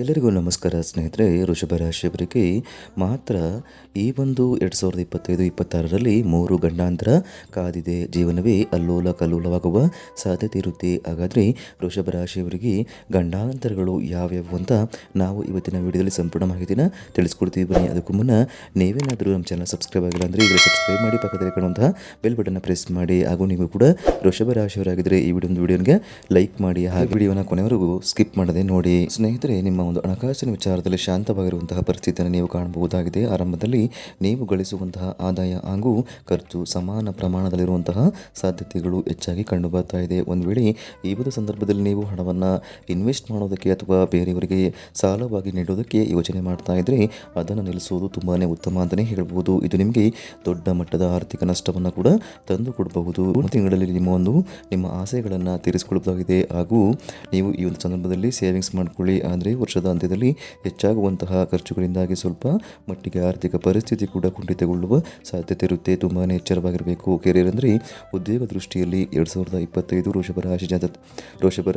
ಎಲ್ಲರಿಗೂ ನಮಸ್ಕಾರ ಸ್ನೇಹಿತರೆ, ಋಷಭ ರಾಶಿಯವರಿಗೆ ಮಾತ್ರ ಈ ಒಂದು ಎರಡು ಸಾವಿರದ ಇಪ್ಪತ್ತೈದು, ಇಪ್ಪತ್ತಾರರಲ್ಲಿ ಮೂರು ಗಂಡಾಂತರ ಕಾದಿದೆ. ಜೀವನವೇ ಅಲ್ಲೋಲ ಕಲ್ಲೋಲವಾಗುವ ಸಾಧ್ಯತೆ ಇರುತ್ತೆ. ಹಾಗಾದರೆ ಋಷಭ ರಾಶಿಯವರಿಗೆ ಗಂಡಾಂತರಗಳು ಯಾವ್ಯಾವು ಅಂತ ನಾವು ಇವತ್ತಿನ ವಿಡಿಯೋದಲ್ಲಿ ಸಂಪೂರ್ಣ ಮಾಹಿತಿನ ತಿಳಿಸ್ಕೊಡ್ತೀವಿ. ಬನ್ನಿ, ಅದಕ್ಕೂ ಮುನ್ನ ನೀವೇನಾದರೂ ನಮ್ಮ ಚಾನಲ್ ಸಬ್ಸ್ಕ್ರೈಬ್ ಆಗಿಲ್ಲ ಅಂದರೆ ಈಗ ಸಬ್ಸ್ಕ್ರೈಬ್ ಮಾಡಿ ಪಕ್ಕದಲ್ಲಿ ಕಾಣುವಂತಹ ಬೆಲ್ ಬಟನ್ನ ಪ್ರೆಸ್ ಮಾಡಿ. ಹಾಗೂ ನೀವು ಕೂಡ ಋಷಭ ರಾಶಿಯವರಾಗಿದ್ದರೆ ಈ ವಿಡಿಯೋ ಒಂದು ವಿಡಿಯೋಗೆ ಲೈಕ್ ಮಾಡಿ. ಹಾಗೆ ವಿಡಿಯೋನ ಕೊನೆವರೆಗೂ ಸ್ಕಿಪ್ ಮಾಡದೆ ನೋಡಿ. ಸ್ನೇಹಿತರೆ, ನಿಮ್ಮ ಒಂದು ಹಣಕಾಸಿನ ವಿಚಾರದಲ್ಲಿ ಶಾಂತವಾಗಿರುವಂತಹ ಪರಿಸ್ಥಿತಿಯನ್ನು ನೀವು ಕಾಣಬಹುದಾಗಿದೆ. ಆರಂಭದಲ್ಲಿ ನೀವು ಗಳಿಸುವಂತಹ ಆದಾಯ ಹಾಗೂ ಖರ್ಚು ಸಮಾನ ಪ್ರಮಾಣದಲ್ಲಿರುವಂತಹ ಸಾಧ್ಯತೆಗಳು ಹೆಚ್ಚಾಗಿ ಕಂಡು ಬರ್ತಾ ಇದೆ. ಒಂದು ವೇಳೆ ಈ ಒಂದು ಸಂದರ್ಭದಲ್ಲಿ ನೀವು ಹಣವನ್ನು ಇನ್ವೆಸ್ಟ್ ಮಾಡೋದಕ್ಕೆ ಅಥವಾ ಬೇರೆಯವರಿಗೆ ಸಾಲವಾಗಿ ನೀಡೋದಕ್ಕೆ ಯೋಚನೆ ಮಾಡ್ತಾ ಇದ್ದರೆ ಅದನ್ನು ನಿಲ್ಲಿಸುವುದು ತುಂಬಾ ಉತ್ತಮ ಅಂತಲೇ ಹೇಳ್ಬೋದು ಇದು ನಿಮಗೆ ದೊಡ್ಡ ಮಟ್ಟದ ಆರ್ಥಿಕ ನಷ್ಟವನ್ನು ಕೂಡ ತಂದು ಕೊಡಬಹುದು. ತಿಂಗಳಲ್ಲಿ ನಿಮ್ಮ ಒಂದು, ನಿಮ್ಮ ಆಸೆಗಳನ್ನು ತೀರಿಸಿಕೊಳ್ಳಬಹುದಾಗಿದೆ ಹಾಗೂ ನೀವು ಈ ಒಂದು ಸಂದರ್ಭದಲ್ಲಿ ಸೇವಿಂಗ್ಸ್ ಮಾಡ್ಕೊಳ್ಳಿ. ಆದರೆ ವರ್ಷದ ಅಂತ್ಯದಲ್ಲಿ ಹೆಚ್ಚಾಗುವಂತಹ ಖರ್ಚುಗಳಿಂದಾಗಿ ಸ್ವಲ್ಪ ಮಟ್ಟಿಗೆ ಆರ್ಥಿಕ ಪರಿಸ್ಥಿತಿ ಕೂಡ ಕುಂಠಿತಗೊಳ್ಳುವ ಸಾಧ್ಯತೆ ಇರುತ್ತೆ. ತುಂಬಾ ಎಚ್ಚರವಾಗಿರಬೇಕು. ಕೆರಿಯರ್ ಅಂದರೆ ಉದ್ಯೋಗ ದೃಷ್ಟಿಯಲ್ಲಿ ಎರಡು ಸಾವಿರದ ಇಪ್ಪತ್ತೈದು ರಾಶಿ ಜಾತ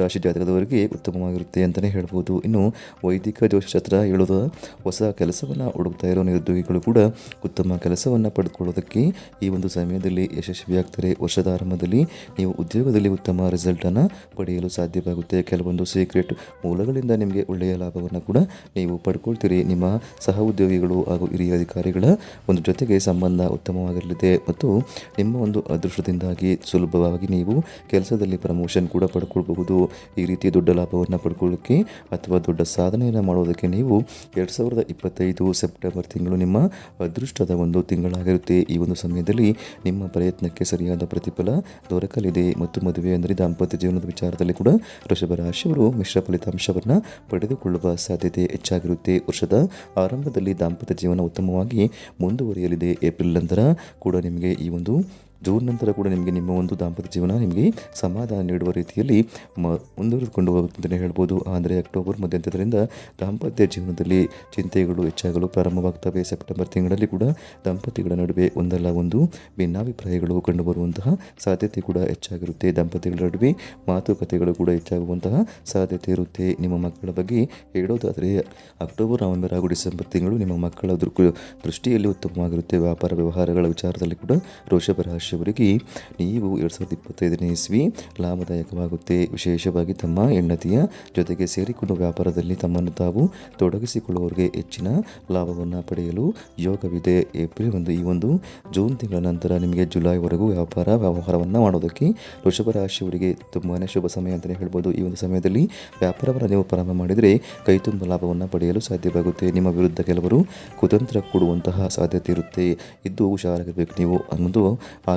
ರಾಶಿ ಜಾತಕದವರಿಗೆ ಉತ್ತಮವಾಗಿರುತ್ತೆ ಅಂತಲೇ ಹೇಳ್ಬೋದು. ಇನ್ನು ವೈದಿಕ ಜ್ಯೋತಿಷಾಸ್ತ್ರ ಹೇಳೋದ ಹೊಸ ಕೆಲಸವನ್ನು ಹುಡುಕ್ತಾ ಇರೋ ನಿರುದ್ಯೋಗಿಗಳು ಕೂಡ ಉತ್ತಮ ಕೆಲಸವನ್ನು ಪಡೆದುಕೊಳ್ಳೋದಕ್ಕೆ ಈ ಒಂದು ಸಮಯದಲ್ಲಿ ಯಶಸ್ವಿಯಾಗ್ತಾರೆ. ವರ್ಷದ ಆರಂಭದಲ್ಲಿ ನೀವು ಉದ್ಯೋಗದಲ್ಲಿ ಉತ್ತಮ ರಿಸಲ್ಟನ್ನು ಪಡೆಯಲು ಸಾಧ್ಯವಾಗುತ್ತೆ. ಕೆಲವೊಂದು ಸೀಕ್ರೆಟ್ ಮೂಲಗಳಿಂದ ನಿಮಗೆ ಒಳ್ಳೆಯ ಲಾಭವನ್ನು ಕೂಡ ನೀವು ಪಡ್ಕೊಳ್ತೀರಿ. ನಿಮ್ಮ ಸಹ ಉದ್ಯೋಗಿಗಳು ಹಾಗೂ ಹಿರಿಯ ಅಧಿಕಾರಿಗಳ ಒಂದು ಜೊತೆಗೆ ಸಂಬಂಧ ಉತ್ತಮವಾಗಿರಲಿದೆ ಮತ್ತು ನಿಮ್ಮ ಒಂದು ಅದೃಷ್ಟದಿಂದಾಗಿ ಸುಲಭವಾಗಿ ನೀವು ಕೆಲಸದಲ್ಲಿ ಪ್ರಮೋಷನ್ ಕೂಡ ಪಡ್ಕೊಳ್ಬಹುದು. ಈ ರೀತಿ ದೊಡ್ಡ ಲಾಭವನ್ನು ಪಡ್ಕೊಳ್ಳೋಕ್ಕೆ ಅಥವಾ ದೊಡ್ಡ ಸಾಧನೆಯನ್ನು ಮಾಡೋದಕ್ಕೆ ನೀವು ಎರಡು ಸಾವಿರದ ಇಪ್ಪತ್ತೈದು ಸೆಪ್ಟೆಂಬರ್ ತಿಂಗಳು ನಿಮ್ಮ ಅದೃಷ್ಟದ ಒಂದು ತಿಂಗಳಾಗಿರುತ್ತೆ. ಈ ಒಂದು ಸಮಯದಲ್ಲಿ ನಿಮ್ಮ ಪ್ರಯತ್ನಕ್ಕೆ ಸರಿಯಾದ ಪ್ರತಿಫಲ ದೊರಕಲಿದೆ ಮತ್ತು ಮದುವೆ ಅಂದರೆ ದಾಂಪತ್ಯ ಜೀವನದ ವಿಚಾರದಲ್ಲಿ ಕೂಡ ವೃಷಭ ರಾಶಿಯವರು ಮಿಶ್ರ ಫಲಿತಾಂಶವನ್ನು ಪಡೆದುಕೊಳ್ಳುವ ಸಾಧ್ಯತೆ ಹೆಚ್ಚಾಗಿರುತ್ತೆ. ವರ್ಷದ ಆರಂಭದಲ್ಲಿ ದಾಂಪತ್ಯ ಜೀವನ ಉತ್ತಮವಾಗಿ ಮುಂದುವರಿಯಲಿದೆ. ಏಪ್ರಿಲ್ ನಂತರ ಕೂಡ ನಿಮಗೆ ಈ ಒಂದು ಜೂನ್ ನಂತರ ಕೂಡ ನಿಮಗೆ ನಿಮ್ಮ ಒಂದು ದಾಂಪತ್ಯ ಜೀವನ ನಿಮಗೆ ಸಮಾಧಾನ ನೀಡುವ ರೀತಿಯಲ್ಲಿ ಮ, ಮುಂದುವರೆದುಕೊಂಡು ಹೋಗುತ್ತಂತಲೇ ಹೇಳ್ಬೋದು. ಆದರೆ ಅಕ್ಟೋಬರ್ ಮಧ್ಯಂತರದಿಂದ ದಾಂಪತ್ಯ ಜೀವನದಲ್ಲಿ ಚಿಂತೆಗಳು ಹೆಚ್ಚಾಗಲು ಪ್ರಾರಂಭವಾಗ್ತವೆ. ಸೆಪ್ಟೆಂಬರ್ ತಿಂಗಳಲ್ಲಿ ಕೂಡ ದಂಪತಿಗಳ ನಡುವೆ ಒಂದಲ್ಲ ಒಂದು ಭಿನ್ನಾಭಿಪ್ರಾಯಗಳು ಕಂಡುಬರುವಂತಹ ಸಾಧ್ಯತೆ ಕೂಡ ಹೆಚ್ಚಾಗಿರುತ್ತೆ. ದಂಪತಿಗಳ ನಡುವೆ ಮಾತುಕತೆಗಳು ಕೂಡ ಹೆಚ್ಚಾಗುವಂತಹ ಸಾಧ್ಯತೆ ಇರುತ್ತೆ. ನಿಮ್ಮ ಮಕ್ಕಳ ಬಗ್ಗೆ ಹೇಳೋದಾದರೆ ಅಕ್ಟೋಬರ್, ನವೆಂಬರ್ ಹಾಗೂ ಡಿಸೆಂಬರ್ ತಿಂಗಳು ನಿಮ್ಮ ಮಕ್ಕಳ ದೃಷ್ಟಿಯಲ್ಲಿ ಉತ್ತಮವಾಗಿರುತ್ತೆ. ವ್ಯಾಪಾರ ವ್ಯವಹಾರಗಳ ವಿಚಾರದಲ್ಲಿ ಕೂಡ ವೃಷಭ ರಾಶಿಯವರಿಗೆ ನೀವು ಎರಡು ಸಾವಿರದ ಇಪ್ಪತ್ತೈದನೇ ಇಸ್ವಿ ಲಾಭದಾಯಕವಾಗುತ್ತೆ. ವಿಶೇಷವಾಗಿ ತಮ್ಮ ಹೆಂಡತಿಯ ಜೊತೆಗೆ ಸೇರಿಕೊಂಡು ವ್ಯಾಪಾರದಲ್ಲಿ ತಮ್ಮನ್ನು ತಾವು ತೊಡಗಿಸಿಕೊಳ್ಳುವವರಿಗೆ ಹೆಚ್ಚಿನ ಲಾಭವನ್ನು ಪಡೆಯಲು ಯೋಗವಿದೆ. ಏಪ್ರಿಲ್ ಒಂದು ಈ ಒಂದು ಜೂನ್ ತಿಂಗಳ ನಂತರ ನಿಮಗೆ ಜುಲೈವರೆಗೂ ವ್ಯಾಪಾರ ವ್ಯವಹಾರವನ್ನು ಮಾಡೋದಕ್ಕೆ ವೃಷಭ ರಾಶಿಯವರಿಗೆ ತುಂಬಾ ಶುಭ ಸಮಯ ಅಂತಲೇ ಹೇಳ್ಬೋದು. ಈ ಒಂದು ಸಮಯದಲ್ಲಿ ವ್ಯಾಪಾರವನ್ನು ನೀವು ಪ್ರಾರಂಭ ಮಾಡಿದರೆ ಕೈ ತುಂಬ ಲಾಭವನ್ನು ಪಡೆಯಲು ಸಾಧ್ಯವಾಗುತ್ತೆ. ನಿಮ್ಮ ವಿರುದ್ಧ ಕೆಲವರು ಕುತಂತ್ರ ಕೊಡುವಂತಹ ಸಾಧ್ಯತೆ ಇರುತ್ತೆ. ಇದ್ದು ಹುಷಾರಾಗಿರಬೇಕು ನೀವು ಒಂದು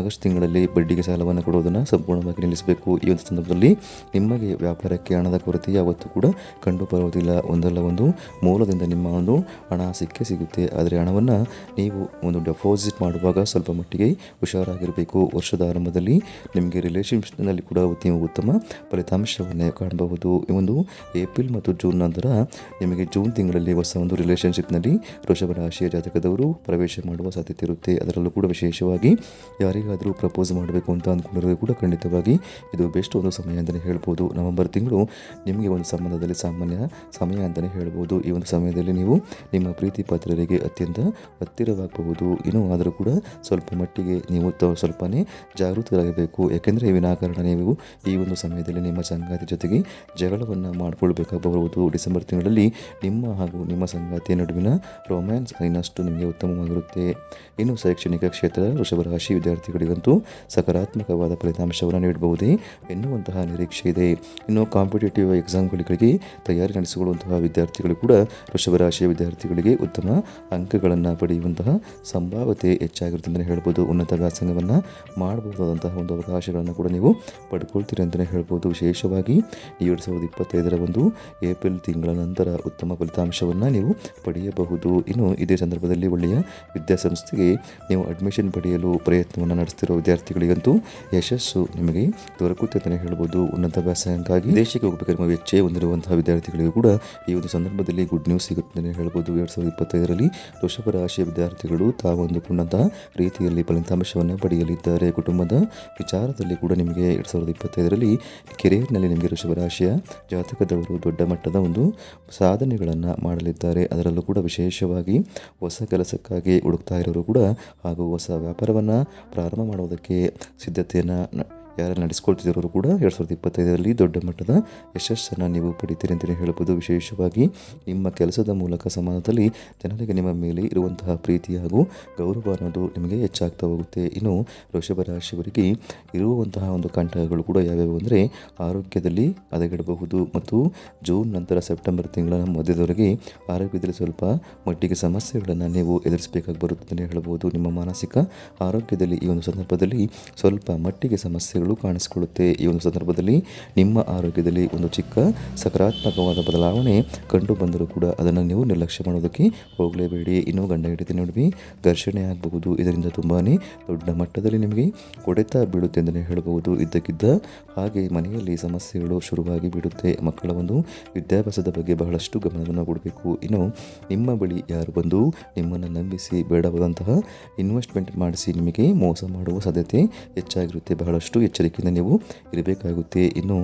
ಆಗಸ್ಟ್ ತಿಂಗಳಲ್ಲಿ ಬಡ್ಡಿಗೆ ಸಾಲವನ್ನು ಕೊಡುವುದನ್ನು ಸಂಪೂರ್ಣವಾಗಿ ನಿಲ್ಲಿಸಬೇಕು. ಈ ಒಂದು ಸಂದರ್ಭದಲ್ಲಿ ನಿಮಗೆ ವ್ಯಾಪಾರಕ್ಕೆ ಹಣದ ಕೊರತೆ ಯಾವತ್ತೂ ಕೂಡ ಕಂಡು ಬರುವುದಿಲ್ಲ. ಒಂದಲ್ಲ ಒಂದು ಮೂಲದಿಂದ ನಿಮ್ಮ ಒಂದು ಹಣ ಸಿಕ್ಕೇ ಸಿಗುತ್ತೆ. ಆದರೆ ಹಣವನ್ನು ನೀವು ಒಂದು ಡೆಪಾಸಿಟ್ ಮಾಡುವಾಗ ಸ್ವಲ್ಪ ಮಟ್ಟಿಗೆ ಹುಷಾರಾಗಿರಬೇಕು. ವರ್ಷದ ಆರಂಭದಲ್ಲಿ ನಿಮಗೆ ರಿಲೇಷನ್ಶಿಪ್ನಲ್ಲಿ ಕೂಡ ನೀವು ಉತ್ತಮ ಫಲಿತಾಂಶವನ್ನು ಕಾಣಬಹುದು. ಈ ಒಂದು ಏಪ್ರಿಲ್ ಮತ್ತು ಜೂನ್ ನಂತರ ನಿಮಗೆ ಜೂನ್ ತಿಂಗಳಲ್ಲಿ ಹೊಸ ಒಂದು ರಿಲೇಷನ್ಶಿಪ್ನಲ್ಲಿ ರಾಶಿಯ ಜಾತಕದವರು ಪ್ರವೇಶ ಮಾಡುವ ಸಾಧ್ಯತೆ ಇರುತ್ತೆ. ಅದರಲ್ಲೂ ಕೂಡ ವಿಶೇಷವಾಗಿ ಯಾರಿಗಾದರೂ ಪ್ರಪೋಸ್ ಮಾಡಬೇಕು ಅಂತ ಅಂದ್ಕೊಂಡಿರೋದು ಕೂಡ ಖಂಡಿತವಾಗಿ ಇದು ಬೆಸ್ಟ್ ಒಂದು ಸಮಯ ಅಂತಲೇ ಹೇಳ್ಬೋದು. ನವೆಂಬರ್ ತಿಂಗಳು ನಿಮಗೆ ಒಂದು ಸಂಬಂಧದಲ್ಲಿ ಸಾಮಾನ್ಯ ಸಮಯ ಅಂತಲೇ ಹೇಳ್ಬೋದು. ಈ ಒಂದು ಸಮಯದಲ್ಲಿ ನೀವು ನಿಮ್ಮ ಪ್ರೀತಿ ಪಾತ್ರರಿಗೆ ಅತ್ಯಂತ ಹತ್ತಿರವಾಗಬಹುದು. ಇನ್ನೂ ಆದರೂ ಕೂಡ ಸ್ವಲ್ಪ ಮಟ್ಟಿಗೆ ನೀವು ಸ್ವಲ್ಪನೇ ಜಾಗೃತರಾಗಬೇಕು. ಯಾಕೆಂದರೆ ವಿನಾಕಾರಣ ನೀವು ಈ ಒಂದು ಸಮಯದಲ್ಲಿ ನಿಮ್ಮ ಸಂಗಾತಿ ಜೊತೆಗೆ ಜಗಳವನ್ನು ಮಾಡಿಕೊಳ್ಬೇಕಾಗಬಹುದು. ಡಿಸೆಂಬರ್ ತಿಂಗಳಲ್ಲಿ ನಿಮ್ಮ ಹಾಗೂ ನಿಮ್ಮ ಸಂಗಾತಿಯ ನಡುವಿನ ರೊಮ್ಯಾನ್ಸ್ ಇನ್ನಷ್ಟು ನಿಮಗೆ ಉತ್ತಮವಾಗಿರುತ್ತೆ. ಇನ್ನು ಶೈಕ್ಷಣಿಕ ಕ್ಷೇತ್ರ ವೃಷಭ ರಾಶಿ ವಿದ್ಯಾರ್ಥಿಗಳಿಗಂತೂ ಸಕಾರಾತ್ಮಕವಾದ ಫಲಿತಾಂಶವನ್ನು ನೀಡಬಹುದೇ ಎನ್ನುವಂತಹ ನಿರೀಕ್ಷೆ ಇದೆ. ಇನ್ನು ಕಾಂಪಿಟೇಟಿವ್ ಎಕ್ಸಾಮ್ಗಳಿಗೆ ತಯಾರಿ ನಡೆಸಿಕೊಳ್ಳುವಂತಹ ವಿದ್ಯಾರ್ಥಿಗಳು ಕೂಡ ವೃಷಭ ರಾಶಿಯ ವಿದ್ಯಾರ್ಥಿಗಳಿಗೆ ಉತ್ತಮ ಅಂಕಗಳನ್ನು ಪಡೆಯುವಂತಹ ಸಂಭಾವ್ಯತೆ ಹೆಚ್ಚಾಗಿರುತ್ತೆ ಅಂತಲೇ ಹೇಳ್ಬೋದು. ಉನ್ನತ ವ್ಯಾಸಂಗವನ್ನು ಮಾಡಬಹುದಾದಂತಹ ಒಂದು ಅವಕಾಶಗಳನ್ನು ಕೂಡ ನೀವು ಪಡ್ಕೊಳ್ತೀರಿ ಅಂತಲೇ ಹೇಳ್ಬೋದು. ವಿಶೇಷವಾಗಿ ಎರಡು ಸಾವಿರದ ಇಪ್ಪತ್ತೈದರ ಒಂದು ಏಪ್ರಿಲ್ ತಿಂಗಳ ನಂತರ ಉತ್ತಮ ಫಲಿತಾಂಶವನ್ನು ನೀವು ಪಡೆಯಬಹುದು. ಇನ್ನು ಇದೇ ಸಂದರ್ಭದಲ್ಲಿ ಒಳ್ಳೆಯ ವಿದ್ಯಾಸಂಸ್ಥೆಗೆ ನೀವು ಅಡ್ಮಿಷನ್ ಪಡೆಯಲು ಪ್ರಯತ್ನವನ್ನು ನಡೆಸ್ತಿರೋ ವಿದ್ಯಾರ್ಥಿಗಳಿಗಂತೂ ಯಶಸ್ಸು ನಿಮಗೆ ದೊರಕುತ್ತೆ ಅಂತಲೇ ಹೇಳ್ಬೋದು. ಉನ್ನತ ವ್ಯಾಸಂಗಕ್ಕಾಗಿ ದೇಶಕ್ಕೆ ಹೋಗಬೇಕಾದ್ರೆ ವೆಚ್ಚೆ ಹೊಂದಿರುವಂತಹ ವಿದ್ಯಾರ್ಥಿಗಳಿಗೂ ಕೂಡ ಈ ಒಂದು ಸಂದರ್ಭದಲ್ಲಿ ಗುಡ್ ನ್ಯೂಸ್ ಸಿಗುತ್ತೆ ಅಂತಲೇ ಹೇಳ್ಬೋದು. ಎರಡು ಸಾವಿರದ ಇಪ್ಪತ್ತೈದರಲ್ಲಿ ವೃಷಭ ರಾಶಿಯ ವಿದ್ಯಾರ್ಥಿಗಳು ತಾವು ಅಂದುಕೊಂಡಂತಹ ರೀತಿಯಲ್ಲಿ ಫಲಿತಾಂಶವನ್ನು ಪಡೆಯಲಿದ್ದಾರೆ. ಕುಟುಂಬದ ವಿಚಾರದಲ್ಲಿ ಕೂಡ ನಿಮಗೆ ಎರಡು ಸಾವಿರದ ಇಪ್ಪತ್ತೈದರಲ್ಲಿ ಕೆರಿಯರ್ನಲ್ಲಿ ನಿಮಗೆ ವೃಷಭ ರಾಶಿಯ ಜಾತಕದವರು ದೊಡ್ಡ ಮಟ್ಟದ ಒಂದು ಸಾಧನೆಗಳನ್ನು ಮಾಡಲಿದ್ದಾರೆ. ಅದರಲ್ಲೂ ಕೂಡ ವಿಶೇಷವಾಗಿ ಹೊಸ ಕೆಲಸಕ್ಕಾಗಿ ಹುಡುಕ್ತಾ ಇರೋರು ಕೂಡ ಹಾಗೂ ಹೊಸ ವ್ಯಾಪಾರವನ್ನು ಪ್ರಾರಂಭ ಮಾಡೋದಕ್ಕೆ ಸಿದ್ಧತೆಯನ್ನು ಯಾರು ನಡೆಸ್ಕೊಳ್ತಿದ್ದಾರೋ ಕೂಡ ಎರಡು ಸಾವಿರದ ಇಪ್ಪತ್ತೈದರಲ್ಲಿ ದೊಡ್ಡ ಮಟ್ಟದ ಯಶಸ್ಸನ್ನು ನೀವು ಪಡಿತೀರಿ ಅಂತಲೇ ಹೇಳ್ಬೋದು. ವಿಶೇಷವಾಗಿ ನಿಮ್ಮ ಕೆಲಸದ ಮೂಲಕ ಸಮಾಜದಲ್ಲಿ ಜನರಿಗೆ ನಿಮ್ಮ ಮೇಲೆ ಇರುವಂತಹ ಪ್ರೀತಿ ಹಾಗೂ ಗೌರವ ಅನ್ನೋದು ನಿಮಗೆ ಹೆಚ್ಚಾಗ್ತಾ ಹೋಗುತ್ತೆ. ಇನ್ನು ವೃಷಭ ರಾಶಿಯವರಿಗೆ ಇರುವಂತಹ ಒಂದು ಕಂಟಕಗಳು ಕೂಡ ಯಾವ್ಯಾವು ಅಂದರೆ ಆರೋಗ್ಯದಲ್ಲಿ ಹದಗೆಡಬಹುದು ಮತ್ತು ಜೂನ್ ನಂತರ ಸೆಪ್ಟೆಂಬರ್ ತಿಂಗಳ ಮಧ್ಯದವರೆಗೆ ಆರೋಗ್ಯದಲ್ಲಿ ಸ್ವಲ್ಪ ಮಟ್ಟಿಗೆ ಸಮಸ್ಯೆಗಳನ್ನು ನೀವು ಎದುರಿಸಬೇಕಾಗಿ ಬರುತ್ತದೆ ಅಂತಲೇ ಹೇಳ್ಬೋದು. ನಿಮ್ಮ ಮಾನಸಿಕ ಆರೋಗ್ಯದಲ್ಲಿ ಈ ಒಂದು ಸಂದರ್ಭದಲ್ಲಿ ಸ್ವಲ್ಪ ಮಟ್ಟಿಗೆ ಸಮಸ್ಯೆಗಳು ಕಾಣಿಸಿಕೊಳ್ಳುತ್ತೆ. ಈ ಒಂದು ಸಂದರ್ಭದಲ್ಲಿ ನಿಮ್ಮ ಆರೋಗ್ಯದಲ್ಲಿ ಒಂದು ಚಿಕ್ಕ ಸಕಾರಾತ್ಮಕವಾದ ಬದಲಾವಣೆ ಕಂಡು ಬಂದರೂ ಕೂಡ ಅದನ್ನು ನೀವು ನಿರ್ಲಕ್ಷ್ಯ ಮಾಡೋದಕ್ಕೆ ಹೋಗಲೇಬೇಡಿ. ಇನ್ನು ಗಂಡ ಹಿಡಿತ ನಡುವೆ, ಘರ್ಷಣೆ ಆಗಬಹುದು. ಇದರಿಂದ ತುಂಬಾ ದೊಡ್ಡ ಮಟ್ಟದಲ್ಲಿ ನಿಮಗೆ ಹೊಡೆತ ಬೀಳುತ್ತೆ ಅಂತಲೇ ಹೇಳಬಹುದು. ಇದ್ದಕ್ಕಿದ್ದ ಹಾಗೆ ಮನೆಯಲ್ಲಿ ಸಮಸ್ಯೆಗಳು ಶುರುವಾಗಿ ಬಿಡುತ್ತೆ ಮಕ್ಕಳ ಒಂದು ವಿದ್ಯಾಭ್ಯಾಸದ ಬಗ್ಗೆ ಬಹಳಷ್ಟು ಗಮನವನ್ನು ಕೊಡಬೇಕು. ಇನ್ನು ನಿಮ್ಮ ಬಳಿ ಯಾರು ಬಂದು ನಿಮ್ಮನ್ನು ನಂಬಿಸಿ ಬೇಡವಾದಂತಹ ಇನ್ವೆಸ್ಟ್ಮೆಂಟ್ ಮಾಡಿಸಿ ನಿಮಗೆ ಮೋಸ ಮಾಡುವ ಸಾಧ್ಯತೆ ಹೆಚ್ಚಾಗಿರುತ್ತೆ. ಬಹಳಷ್ಟು ಎಚ್ಚರಿಕೆಯಿಂದ ನೀವು ಇರಬೇಕಾಗುತ್ತೆ. ಇನ್ನು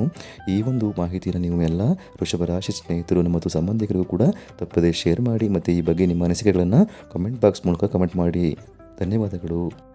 ಈ ಒಂದು ಮಾಹಿತಿಯನ್ನು ನೀವು ಎಲ್ಲ ವೃಷಭ ರಾಶಿ ಸ್ನೇಹಿತರು ಮತ್ತು ಸಂಬಂಧಿಕರಿಗೂ ಕೂಡ ತಪ್ಪದೆ ಶೇರ್ ಮಾಡಿ ಮತ್ತು ಈ ಬಗ್ಗೆ ನಿಮ್ಮ ಅನಿಸಿಕೆಗಳನ್ನು ಕಮೆಂಟ್ ಬಾಕ್ಸ್ ಮೂಲಕ ಕಮೆಂಟ್ ಮಾಡಿ. ಧನ್ಯವಾದಗಳು.